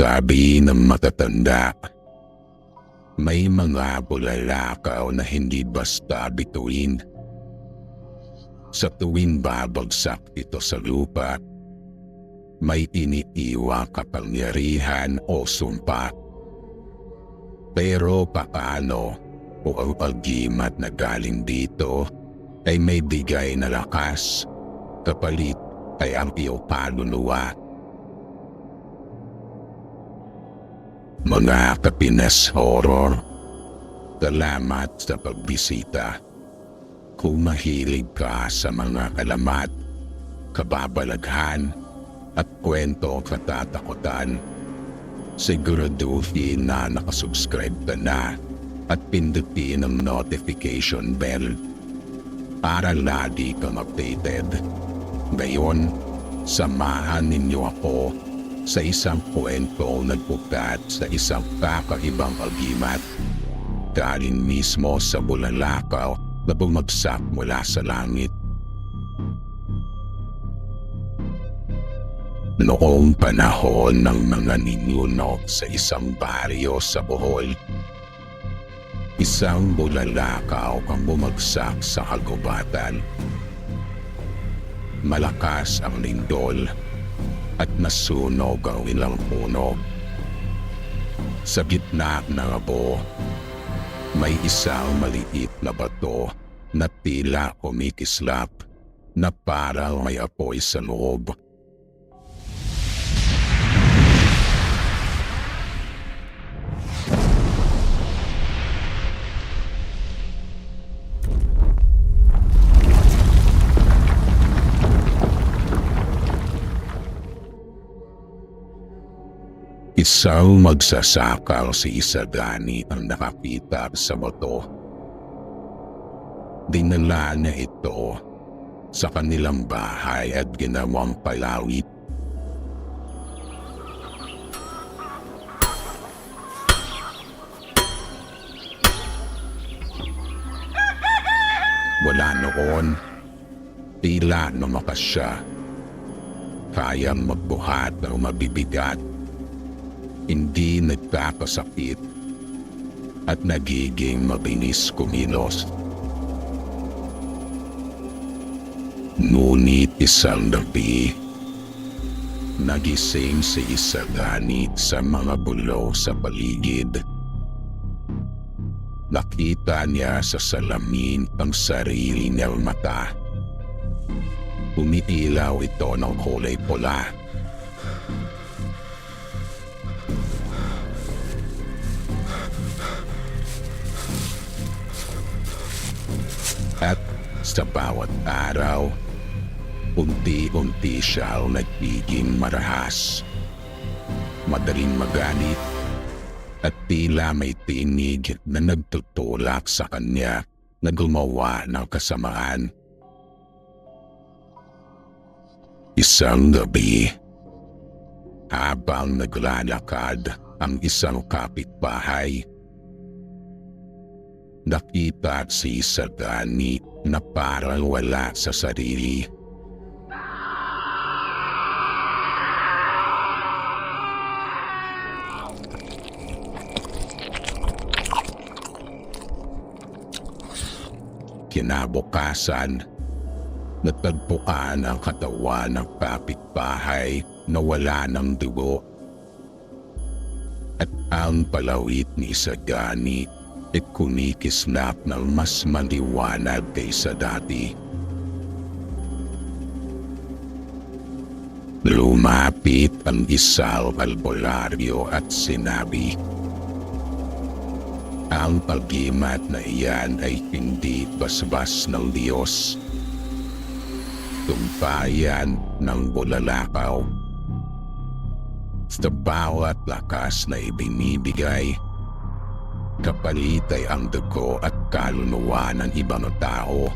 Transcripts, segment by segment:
Tabi ng matatanda. May mga bulalakaw na hindi basta bituin. Sa tuwing babagsak ito sa lupa, may iniiwa kapangyarihan o sumpa. Pero paano o ang paggimat na galing dito ay may bigay na lakas, kapalit ay ang iyong paluluwa. Mga Kapinas Horror, salamat sa pagbisita. Kung mahilig ka sa mga kalamat, kababalaghan, at kwento katatakutan, siguraduhin na nakasubscribe ka na at pindutin ang notification bell para lagi kang updated. Ngayon, samahan ninyo ako sa isang kwento nagpukat sa isang kakaibang agimat. Galing mismo sa bulalakaw na bumagsak mula sa langit. Noong panahon ng mga ninyunok sa isang baryo sa Bohol, isang bulalakaw ang bumagsak sa kagubatan. Malakas ang lindol at nasunog ang ilang puno. Sa gitna ng abo, may isang maliit na bato na tila kumikislap na parang may apoy sa loob. Isang magsasakal si Isagani ang nakakita sa moto. Dinala niya ito sa kanilang bahay at ginawang palawit. Wala noon, tila lumakas siya. Kayang magbuhat ng mabibigat hindi nagkakasakit at nagiging mabinis kumilos. Ngunit isang gabi, nagising si Isagani sa mga bulo sa paligid. Nakita niya sa salamin ang sarili niyang mata. Umiilaw ito ng kulay pula. At sa bawat araw, unti-unti siya nagiging marahas. Madaling magalit at tila may tinig na nagtutulak sa kanya na gumawa ng kasamaan. Isang gabi, habang naglalakad ang isang kapitbahay, nakita si Sagani na parang wala sa sarili. Kinabukasan, natagpuan ang katawan ng kapitbahay na wala ng dugo. At ang palawit ni Sagani ay kumikislap ng mas maliwanag kaysa dati. Lumapit ang isang albularyo at sinabi, Ang pagimat na iyan ay hindi basbas ng Diyos. Tumpayan ng bulalakaw. Sa bawat lakas na ibinibigay, kapalit ay ang dugo at kaluluwa ng ibang tao.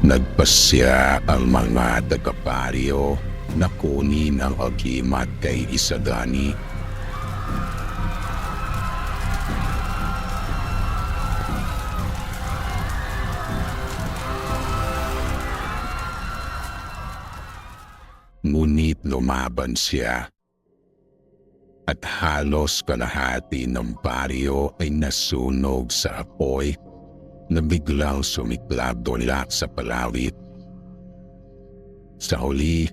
Nagpasya ang mga tagaparyo na kunin ang agimat kay Isagani. Ngunit lumaban siya. At halos kalahati ng baryo ay nasunog sa apoy na biglang sumiklab dola sa palawit. Sa huli,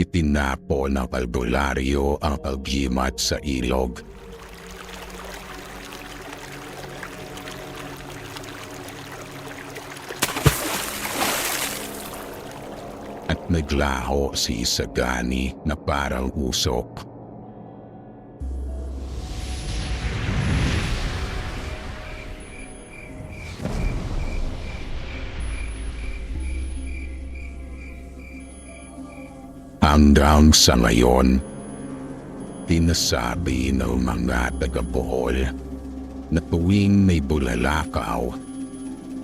itinapo ng albularyo ang algimat sa ilog. At naglaho si Isagani na parang usok. Hanggang sa ngayon, tinasabi ng mga taga-Bohol na tuwing may bulalakaw,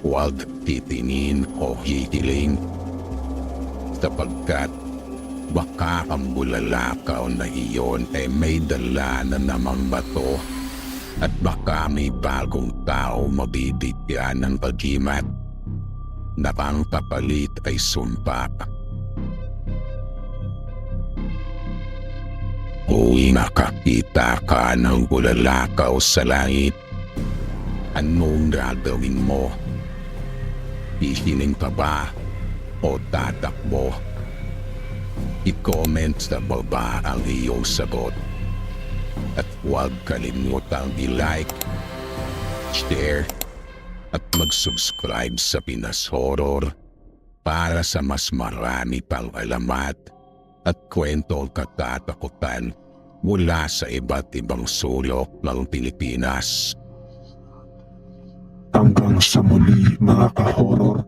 huwag titinin o hihiling sapagkat baka ang bulalakaw na iyon ay may dala na namang bato at baka may bagong tao mabibigyan ng pagimat na ang kapalit ay sumpa. Kung nakakita ka ng bulalakaw sa langit, anong gagawin mo? Hihiling ka ba o tatakbo? I-comment sa baba ang iyong sagot. At huwag kalimutang i-like, share, at mag-subscribe sa Pinas Horror para sa mas marami pang alamat at kwento katatakutan mula sa iba't ibang sulok ng Pilipinas. Hanggang sa muli mga ka-horror.